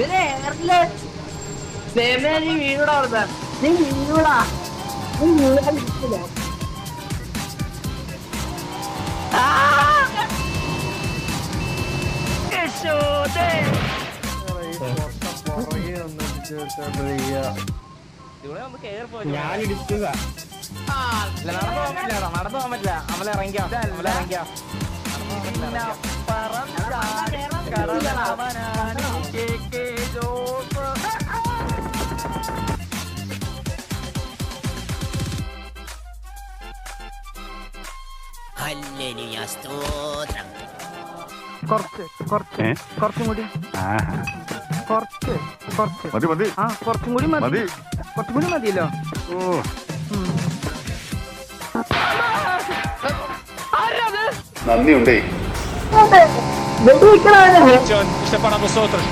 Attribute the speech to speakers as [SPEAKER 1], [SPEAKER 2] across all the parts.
[SPEAKER 1] നീ നീ
[SPEAKER 2] ഞാൻ ഇടിച്ചതാ
[SPEAKER 3] നടന്നു പോകാൻ പറ്റില്ല നടന്നു പോകാൻ പറ്റില്ല. ഇറങ്ങിക്കോ. അമല ഇറങ്ങിക്കോ.
[SPEAKER 4] കുറച്ച് കുറച്ച്? കുറച്ചും കൂടി.
[SPEAKER 5] ആഹാ.
[SPEAKER 4] കുറച്ച് കുറച്ച്.
[SPEAKER 5] മതി മതി.
[SPEAKER 4] ആ കുറച്ചും കൂടി മതി. കുറച്ചും കൂടി മതിയല്ലോ.
[SPEAKER 5] ഓ. നന്ദിയുണ്ടേ.
[SPEAKER 1] വെടിവെക്കണവനെ
[SPEAKER 2] Isto é para vosotros.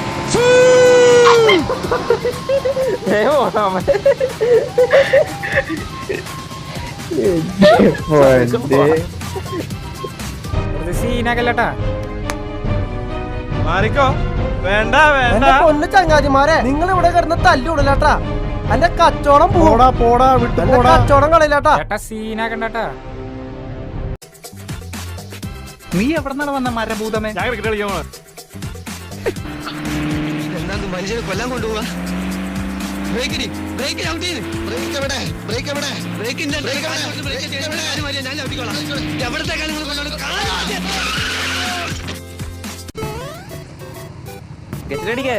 [SPEAKER 3] സീനാക്കല്ലട്ടാ.
[SPEAKER 2] മാറിക്കോ. വേണ്ട വേണ്ട.
[SPEAKER 4] പൊന്ന് ചങ്ങാതിമാരെ നിങ്ങൾ ഇവിടെ കിടന്ന് തല്ലുടലാട്ടാ എന്റെ കച്ചോടം പോടാ പോടാ വിട്ടു പോടാ. കച്ചവടം കളയില്ലാട്ടാ
[SPEAKER 3] ചേട്ടാ സീനാക്കണ്ടട്ടാ.
[SPEAKER 2] നീ എവിടെ നിന്നാണ് വന്ന മരഭൂതമേ? ഞാൻ ക്രിക്കറ്റ് കളിക്കാൻ
[SPEAKER 6] മനുഷ്യനെ കൊല്ലാൻ കൊണ്ടുപോവാ? ബ്രേക്കിന് ബ്രേക്ക് ചവിട്ടി ബ്രേക്ക് എവിടെ? ബ്രേക്ക് എവിടെ? ബ്രേക്കിന്റെ ബ്രേക്ക് എവിടെ? ഞാൻ ചവിട്ടിക്കോളാം. Ha ha ha
[SPEAKER 3] ഗെറ്റിലടിക്കേ